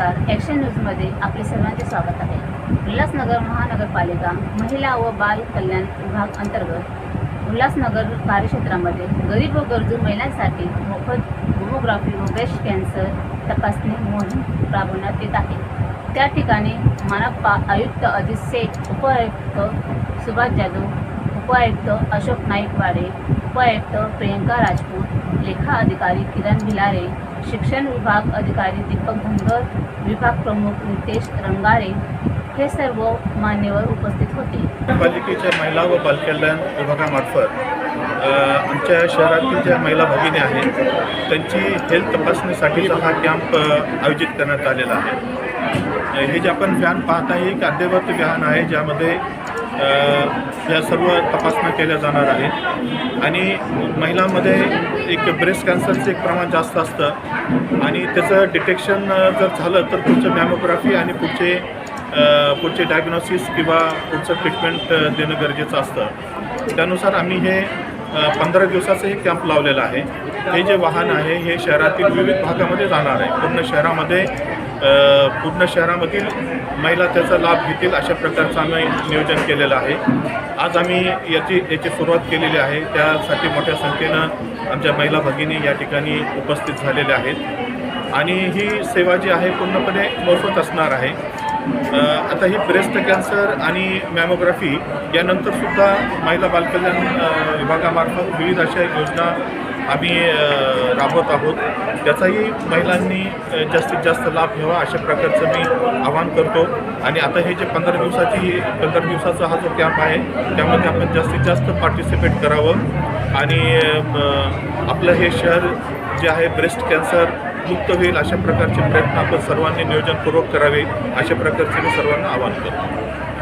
नमस्कार. ॲक्शन न्यूजमध्ये आपले सर्वांचे स्वागत आहे. उल्हासनगर महानगरपालिका महिला व बाल कल्याण विभाग अंतर्गत उल्हासनगर कार्यक्षेत्रामध्ये गरीब व गरजू महिलांसाठी मोफत होमोग्राफी व ब्रेस्ट कॅन्सर तपासणी मोहीम राबवण्यात येत आहे. त्या ठिकाणी मनपा आयुक्त अजित शेख उपआयुक्त सुभाष जाधव उपायुक्त अशोक नाईक वाडे प्रियंका राजपूत लेखा अधिकारी किरण भिलारे शिक्षण विभाग अधिकारी दीपक धनगर विभाग प्रमुख नितेश रंगारे हे सर्व मान्यवर उपस्थित होते. पालिकेच्या महिला व बालकल्याण विभागामार्फत आमच्या शहरातील ज्या महिला भगिनी आहेत त्यांची हेल्थ तपासणीसाठीचा हा कॅम्प आयोजित करण्यात आलेला आहे. हे जे आपण व्हॅन पाहत आहे एक अद्ययावत व्हॅन आहे ज्यामध्ये या सर्व तपासण्या केल्या जाणार आहेत. आणि महिलांमध्ये एक ब्रेस्ट कॅन्सरचं एक प्रमाण जास्त असतं. आणि त्याचं डिटेक्शन जर झालं तर पुढचं मॅमोग्राफी आणि पुढचे पुढचे डायग्नोसिस किंवा पुढचं ट्रीटमेंट देणं गरजेचं असतं. त्यानुसार आम्ही हे पंधरा दिवसाचं हे कॅम्प लावलेलं आहे. हे जे वाहन आहे हे शहरातील विविध भागामध्ये जाणार आहे. पूर्ण शहरामध्ये पूर्ण शहरामधील महिला त्याचा लाभ घेतील अशा प्रकारचं आम्ही नियोजन केलेलं आहे. आज आम्ही याची याची सुरुवात केलेली आहे. त्यासाठी मोठ्या संख्येनं आमच्या महिला भगिनी या ठिकाणी उपस्थित झालेल्या आहेत. आणि ही सेवा जी आहे पूर्णपणे मोफत असणार आहे. आता ही ब्रेस्ट कॅन्सर आणि मॅमोग्राफी यानंतरसुद्धा महिला बालकल्याण विभागामार्फत विविध अशा योजना आम्ही राबवत आहोत. त्याचाही महिलांनी जास्तीत जास्त लाभ घ्यावा अशा प्रकारचं मी आवाहन करतो. आणि आता हे जे पंधरा दिवसाची पंधरा दिवसाचा हा जो कॅम्प आहे त्यामध्ये आपण जास्तीत जास्त पार्टिसिपेट करावं. आणि आपलं हे शहर जे आहे ब्रेस्ट कॅन्सर मुक्त होईल अशा प्रकारचे प्रयत्न आपण सर्वांनी नियोजनपूर्वक करावे अशा प्रकारचे मी सर्वांना आवाहन करतो.